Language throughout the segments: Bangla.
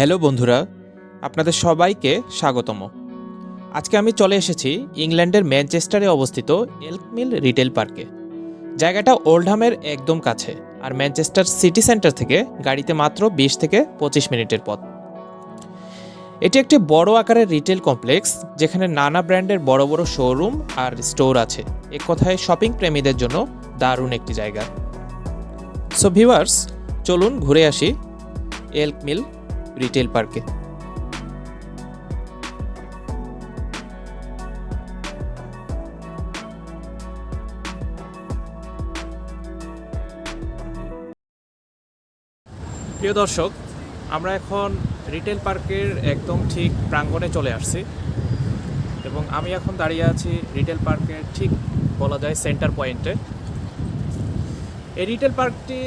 হ্যালো বন্ধুরা, আপনাদের সবাইকে স্বাগতম। আজকে আমি চলে এসেছি ইংল্যান্ডের ম্যানচেস্টারে অবস্থিত এলকমিল রিটেল পার্কে। জায়গাটা ওল্ডহামের একদম কাছে আর ম্যানচেস্টার সিটি সেন্টার থেকে গাড়িতে মাত্র বিশ থেকে পঁচিশ মিনিটের পথ। এটি একটি বড় আকারের রিটেল কমপ্লেক্স যেখানে নানা ব্র্যান্ডের বড় বড় শোরুম আর স্টোর আছে। এক কথায় শপিং প্রেমীদের জন্য দারুণ একটি জায়গা। সো ভিউয়ার্স চলুন ঘুরে আসি এলক মিল রিটেল পার্কে। প্রিয় দর্শক, আমরা এখন রিটেল পার্কের একদম ঠিক প্রাঙ্গণে চলে আসছি এবং আমি এখন দাঁড়িয়ে আছি রিটেল পার্কের ঠিক বলা যায় সেন্টার পয়েন্টে। এই রিটেল পার্কটি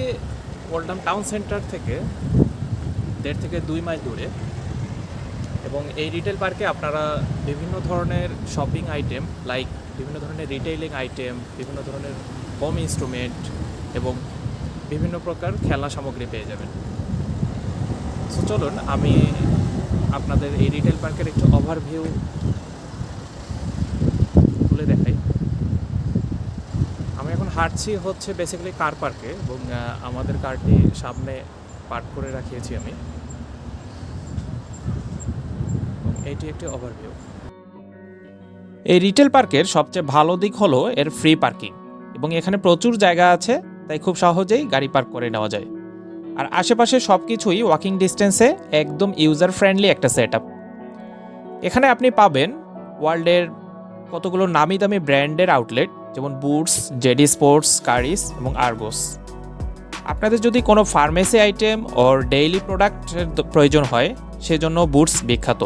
ওল্ডাম টাউন সেন্টার থেকে দেড় থেকে দুই মাইল দূরে। এবং এই রিটেল পার্কে আপনারা বিভিন্ন ধরনের শপিং আইটেম লাইক বিভিন্ন ধরনের রিটেইলিং আইটেম বিভিন্ন ধরনের হোম ইনস্ট্রুমেন্ট এবং বিভিন্ন প্রকার খেলনা সামগ্রী পেয়ে যাবেন। সো চলুন আমি আপনাদের এই রিটেল পার্কের একটু ওভারভিউ তুলে দেখাই। আমি এখন হাঁটছি হচ্ছে বেসিক্যালি কার পার্কে এবং আমাদের কারটি সামনে পার্ক করে রাখিয়েছি আমি। এটি একটি ওভারভিউ এই রিটেল পার্কের সবচেয়ে ভালো দিক হলো এর ফ্রি পার্কিং এবং এখানে প্রচুর জায়গা আছে, তাই খুব সহজেই গাড়ি পার্ক করে নেওয়া যায়। আর আশেপাশে সব কিছুই ওয়াকিং ডিস্টেন্সে একদম ইউজার ফ্রেন্ডলি একটা সেট এখানে আপনি পাবেন ওয়ার্ল্ডের কতগুলো নামি দামি ব্র্যান্ডের আউটলেট যেমন বুটস জেডি স্পোর্টস কারিস এবং আর্গোস আপনাদের যদি কোনো ফার্মেসি আইটেম ওর ডেইলি প্রোডাক্টের প্রয়োজন হয়, সেজন্য বুটস বিখ্যাত।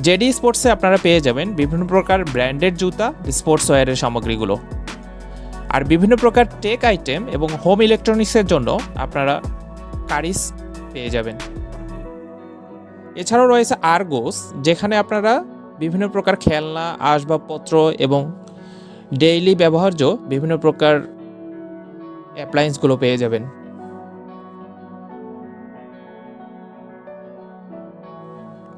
জেডি স্পোর্টসে আপনারা পেয়ে যাবেন বিভিন্ন প্রকার ব্র্যান্ডেড জুতা স্পোর্টস ওয়্যারের সামগ্রীগুলো। আর বিভিন্ন প্রকার টেক আইটেম এবং হোম ইলেকট্রনিক্সের জন্য আপনারা কারিস পেয়ে যাবেন। এছাড়াও রয়েছে আরগোস, যেখানে আপনারা বিভিন্ন প্রকার খেলনা, আসবাবপত্র এবং ডেইলি ব্যবহার্য বিভিন্ন প্রকার অ্যাপ্লায়েন্সগুলো পেয়ে যাবেন।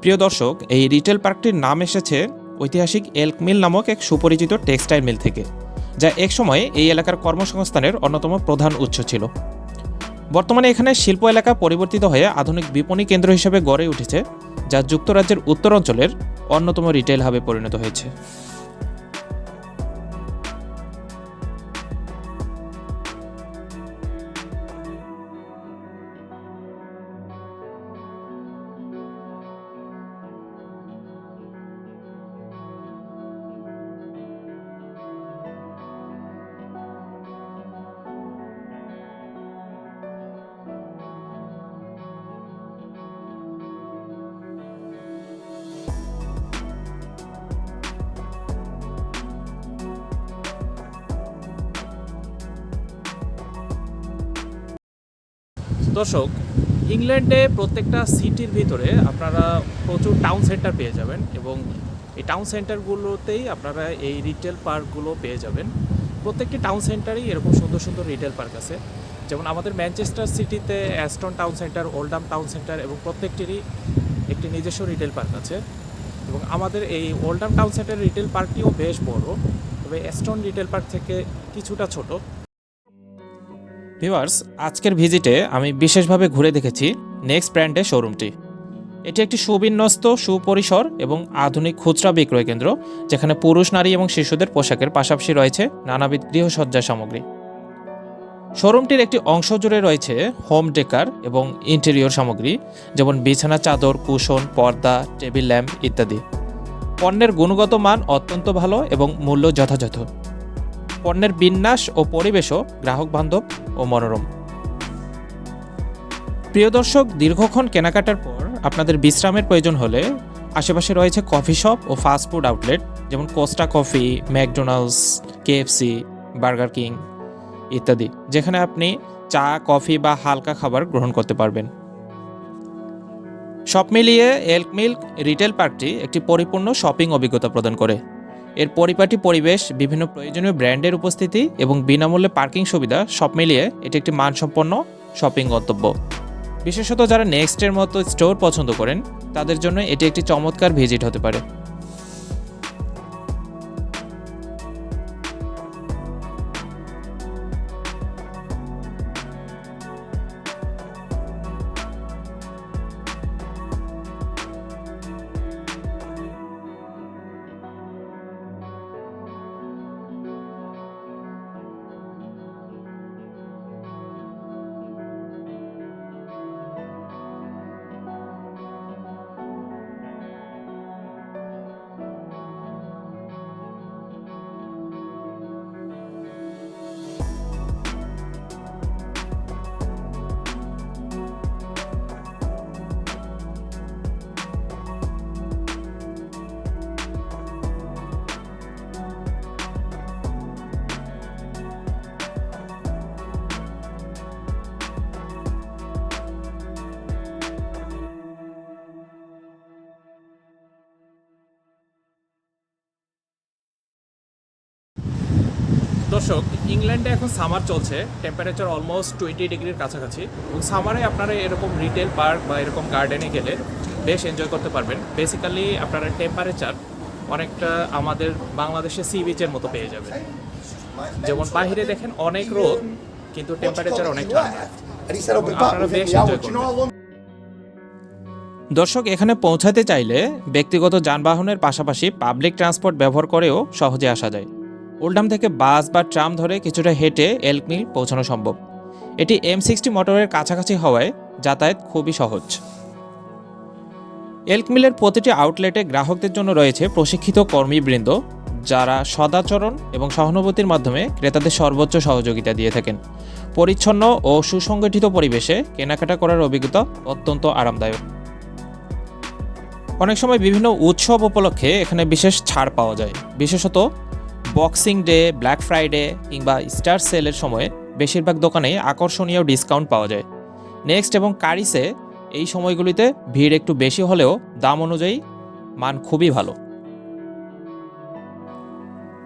প্রিয় দর্শক, এই রিটেল পার্কটির নাম এসেছে ঐতিহাসিক এলক মিল নামক এক সুপরিচিত টেক্সটাইল মিল থেকে, যা এক একসময় এই এলাকার কর্মসংস্থানের অন্যতম প্রধান উৎস ছিল। বর্তমানে এখানে শিল্প এলাকা পরিবর্তিত হয়ে আধুনিক বিপণী কেন্দ্র হিসেবে গড়ে উঠেছে, যা যুক্তরাজ্যের উত্তর অঞ্চলের অন্যতম রিটেল হাবে পরিণত হয়েছে। দর্শক, ইংল্যান্ডে প্রত্যেকটা সিটির ভিতরে আপনারা প্রচুর টাউন সেন্টার পেয়ে যাবেন এবং এই টাউন সেন্টারগুলোতেই আপনারা এই রিটেল পার্কগুলো পেয়ে যাবেন। প্রত্যেকটি টাউন সেন্টারেই এরকম সুন্দর সুন্দর রিটেল পার্ক আছে। যেমন আমাদের ম্যানচেস্টার সিটিতে Ashton town centre Oldham town centre এবং প্রত্যেকটিরই একটি নিজস্ব রিটেল পার্ক আছে। এবং আমাদের এই ওল্ডাম টাউন সেন্টার রিটেল পার্কটিও বেশ বড়, তবে অ্যাস্টন রিটেল পার্ক থেকে কিছুটা ছোট। ভিউয়ার্স, আজকের ভিজিটে আমি বিশেষভাবে ঘুরে দেখেছি নেক্সট ব্র্যান্ডের শোরুমটি। এটি একটি সুবিন্যস্ত, সুপরিসর এবং আধুনিক খুচরা বিক্রয় কেন্দ্র, যেখানে পুরুষ, নারী এবং শিশুদের পোশাকের পাশাপাশি রয়েছে নানাবিধ গৃহসজ্জা সামগ্রী। শোরুমটির একটি অংশ জুড়ে রয়েছে হোম ডেকার এবং ইন্টেরিয়র সামগ্রী, যেমন বিছানা, চাদর, কুশন, পর্দা, টেবিল ল্যাম্প ইত্যাদি। পণ্যের গুণগত মান অত্যন্ত ভালো এবং মূল্য যথাযথ। পণ্যের বিন্যাস ও পরিবেশও গ্রাহক বান্ধব ও মনোরম। প্রিয় দর্শক, দীর্ঘক্ষণ কেনাকাটার পর আপনাদের বিশ্রামের প্রয়োজন হলে আশেপাশে রয়েছে কফি শপ ও ফাস্ট ফুড আউটলেট, যেমন Costa coffee, McDonald's, KFC, Burger King ইত্যাদি, যেখানে আপনি চা, কফি বা হালকা খাবার গ্রহণ করতে পারবেন। সব মিলিয়ে এলক মিল্ক রিটেল পার্কটি একটি পরিপূর্ণ শপিং অভিজ্ঞতা প্রদান করে। এর পরিপাটি পরিবেশ, বিভিন্ন প্রয়োজনীয় ব্র্যান্ডের উপস্থিতি এবং বিনামূল্যে পার্কিং সুবিধা সব মিলিয়ে এটি একটি মানসম্পন্ন শপিং গন্তব্য। বিশেষত যারা নেক্সটের মতো স্টোর পছন্দ করেন, তাদের জন্য এটি একটি চমৎকার ভিজিট হতে পারে। দর্শক, ইংল্যান্ডে এখন সামার চলছে টেম্পারেচার অলমোস্ট টোয়েন্টি ডিগ্রির কাছাকাছি। এবং সামারে আপনারা এরকম রিটেল পার্ক বা এরকম গার্ডেনে গেলে বেশ এনজয় করতে পারবেন। বেসিক্যালি আপনারা টেম্পারেচার অনেকটা আমাদের বাংলাদেশের সি বিচের মতো পেয়ে যাবেন। যেমন বাইরে দেখেন অনেক রোদ, কিন্তু টেম্পারেচার অনেক দর্শক, এখানে পৌঁছাতে চাইলে ব্যক্তিগত যানবাহনের পাশাপাশি পাবলিক ট্রান্সপোর্ট ব্যবহার করেও সহজে আসা যায়। ওল্ডাম থেকে বাস বা ট্রাম ধরে কিছুটা হেঁটে এলক মিল পৌঁছানো সম্ভব। এটি এম সিক্সটি মোটরের কাছাকাছি হওয়ায় যাতায়াত খুবই সহজ। এলক মিলের প্রতিটি আউটলেটে গ্রাহকদের জন্য রয়েছে প্রশিক্ষিত কর্মীবৃন্দ, যারা সদাচরণ এবং সহানুভূতির মাধ্যমে ক্রেতাদের সর্বোচ্চ সহযোগিতা দিয়ে থাকেন। পরিচ্ছন্ন ও সুসংগঠিত পরিবেশে কেনাকাটা করার অভিজ্ঞতা অত্যন্ত আরামদায়ক। অনেক সময় বিভিন্ন উৎসব উপলক্ষে এখানে বিশেষ ছাড় পাওয়া যায়। বিশেষত বক্সিং ডে ব্ল্যাক ফ্রাইডে কিংবা স্টার সেলের সময়ে বেশিরভাগ দোকানে আকর্ষণীয় ডিসকাউন্ট পাওয়া যায়। নেক্সট এবং কারিসে এই সময়গুলিতে ভিড় একটু বেশি হলেও দাম অনুযায়ী মান খুবই ভালো।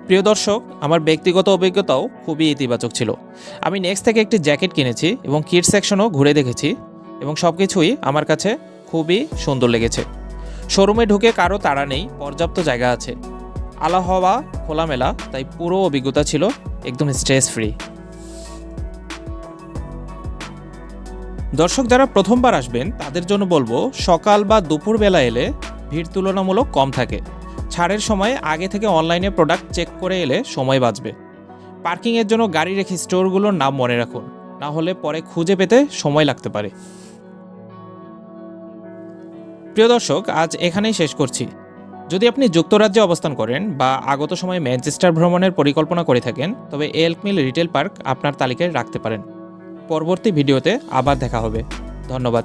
প্রিয় দর্শক, আমার ব্যক্তিগত অভিজ্ঞতাও খুবই ইতিবাচক ছিল। আমি নেক্সট থেকে একটি জ্যাকেট কিনেছি এবং কিড সেকশনও ঘুরে দেখেছি এবং সব কিছুই আমার কাছে খুবই সুন্দর লেগেছে। শোরুমে ঢুকে কারও তাড়া নেই, পর্যাপ্ত জায়গা আছে। আলা হওয়া খোলামেলা, তাই পুরো অভিজ্ঞতা ছিল একদম স্ট্রেস ফ্রি দর্শক যারা প্রথমবার আসবেন, তাদের জন্য বলব, সকাল বা দুপুর বেলা এলে ভিড় তুলনামূলক কম থাকে। ছাড়ের সময় আগে থেকে অনলাইনে প্রোডাক্ট চেক করে এলে সময় বাঁচবে। পার্কিংয়ের জন্য গাড়ি রেখে স্টোরগুলোর নাম মনে রাখুন। না হলে পরে খুঁজে পেতে সময় লাগতে পারে। প্রিয় দর্শক, আজ এখানেই শেষ করছি। যদি আপনি যুক্তরাজ্যে অবস্থান করেন বা আগত সময়ে ম্যানচেস্টার ভ্রমণের পরিকল্পনা করে থাকেন, তবে এলকমিল রিটেল পার্ক আপনার তালিকায় রাখতে পারেন। পরবর্তী ভিডিওতে আবার দেখা হবে। ধন্যবাদ।